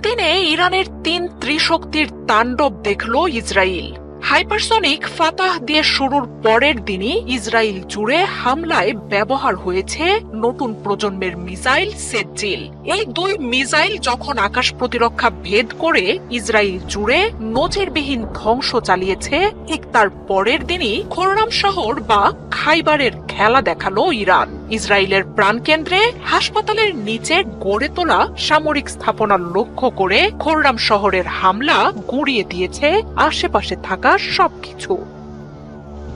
দিনে ইরানের তিন ত্রিশক্তির তাণ্ডব দেখল ইসরায়েল হাইপারসনিক ফাতাহ দিয়ে শুরুর পরের দিনই ইসরায়েল জুড়ে হামলায় ব্যবহার হয়েছে নতুন প্রজন্মের মিসাইল সেজ্জিল এই দুই মিসাইল যখন আকাশ প্রতিরক্ষা ভেদ করে ইসরায়েল জুড়ে নজিরবিহীন ধ্বংস চালিয়েছে, ঠিক তার পরের দিনই খোররাম শহর বা খাইবারের খেলা দেখাল ইরান। ইসরায়েলের প্রাণকেন্দ্রে হাসপাতালের নিচে গড়ে তোলা সামরিক স্থাপনা লক্ষ্য করে খোররাম শহরের হামলা গুঁড়িয়ে দিয়েছে আশেপাশে থাকা সবকিছু।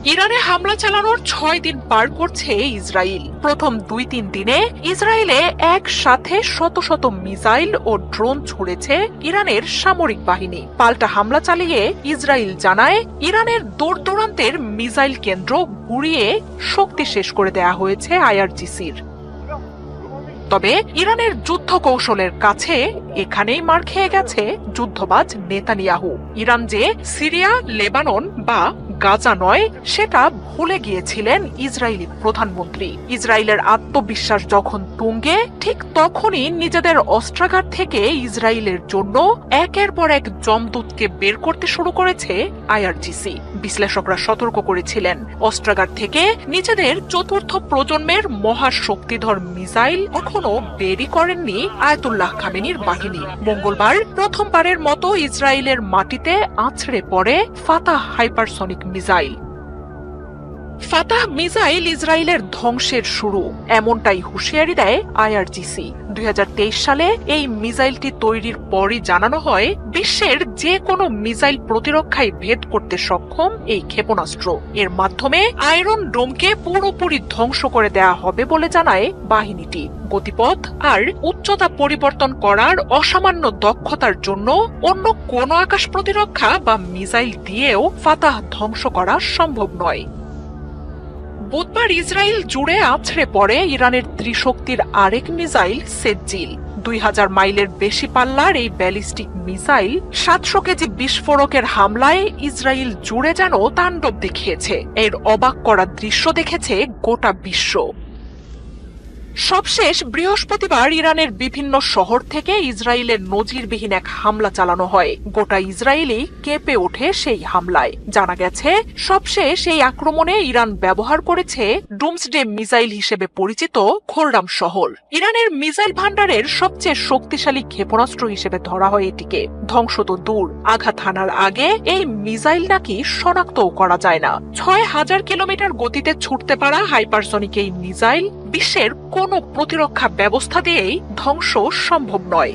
ইরানে হামলা চালানোর ছয় দিন পার করছে ইসরায়েল। প্রথম দুই তিন দিনে ইসরায়েলে একসাথে শত শত মিসাইল ও ড্রোন ছুড়েছে ইরানের সামরিক বাহিনী। পাল্টা হামলা চালিয়ে ইসরায়েল জানায়, ইরানের দূর দূরান্তের মিসাইল কেন্দ্র গুড়িয়ে শক্তি শেষ করে দেয়া হয়েছে আইআরজিসির। তবে ইরানের যুদ্ধ কৌশলের কাছে এখানেই মার খেয়ে গেছে যুদ্ধবাজ নেতানিয়াহু। ইরান যে সিরিয়া, লেবানন বা গাজা নয়, সেটা ভুলে গিয়েছিলেন ইসরায়েলি প্রধানমন্ত্রী। ইসরায়েলের আত্মবিশ্বাস যখন তুঙ্গে, ঠিক তখনই নিজেদের অস্ত্রাগার থেকে ইসরায়েলের জন্য একের পর এক জমদূতকে বের করতে শুরু করেছে আইআরজিসি। বিশ্লেষকরা সতর্ক করেছিলেন, অস্ত্রাগার থেকে নিজেদের চতুর্থ প্রজন্মের মহাশক্তিধর মিসাইল এখনও বেরই করেননি আয়তুল্লাহ খামেনির বাহিনী। মঙ্গলবার প্রথমবারের মতো ইসরায়েলের মাটিতে আছড়ে পড়ে Fattah hypersonic missile. Fattah missile ইসরায়েলের ধ্বংসের শুরু। এমনটাই হুঁশিয়ারি দেয় আইআরজিসি। দুই হাজার তেইশ সালে এই মিসাইলটি তৈরির পরই জানানো হয়, বিশ্বের যে কোনো মিসাইল প্রতিরক্ষায় ভেদ করতে সক্ষম এই ক্ষেপণাস্ত্র। এর মাধ্যমে আয়রন ডোমকে পুরোপুরি ধ্বংস করে দেয়া হবে বলে জানায় বাহিনীটি। গতিপথ আর উচ্চতা পরিবর্তন করার অসামান্য দক্ষতার জন্য অন্য কোনো আকাশ প্রতিরক্ষা বা মিসাইল দিয়েও ফাতাহ ধ্বংস করা সম্ভব নয়। বুধবার ইসরায়েল জুড়ে আছড়ে পড়ে ইরানের ত্রিশক্তির আরেক মিসাইল সেজ্জিল দুই হাজার মাইলের বেশি পাল্লার এই ব্যালিস্টিক মিসাইল সাতশো কেজি বিস্ফোরকের হামলায় ইসরায়েল জুড়ে যেন তাণ্ডব দেখিয়েছে। এর অবাক করা দৃশ্য দেখেছে গোটা বিশ্ব। সবশেষ বৃহস্পতিবার ইরানের বিভিন্ন শহর থেকে ইসরায়েলের নজিরবিহীন এক হামলা চালানো হয়। গোটা ইসরায়েলি কেঁপে ওঠে সেই হামলায়। জানা গেছে, সবশেষ এই আক্রমণে ইরান ব্যবহার করেছে ডুমসডে মিসাইল হিসেবে পরিচিত খোররাম শহর। ইরানের মিসাইল ভান্ডারের সবচেয়ে শক্তিশালী ক্ষেপণাস্ত্র হিসেবে ধরা হয় এটিকে। ধ্বংস তো দূর। আঘাত হানার আগে এই মিসাইল নাকি শনাক্তও করা যায় না। ছয় হাজার কিলোমিটার গতিতে ছুটতে পারা হাইপারসনিক এই মিসাইল বিশ্বের কোনো প্রতিরক্ষা ব্যবস্থা দিয়েই ধ্বংস সম্ভব নয়।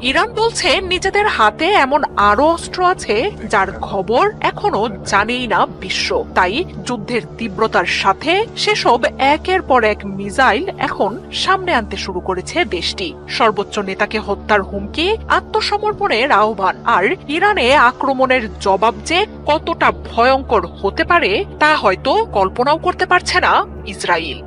ইরান বলছে নিজেদের হাতে এমন আরও অস্ত্র আছে যার খবর এখনও জানেই না বিশ্ব। তাই যুদ্ধের তীব্রতার সাথে সেসব একের পর এক মিসাইল এখন সামনে আনতে শুরু করেছে দেশটি। সর্বোচ্চ নেতাকে হত্যার হুমকি, আত্মসমর্পণের আহ্বান আর ইরানে আক্রমণের জবাব যে কতটা ভয়ঙ্কর হতে পারে তা হয়তো কল্পনাও করতে পারছে না ইসরায়েল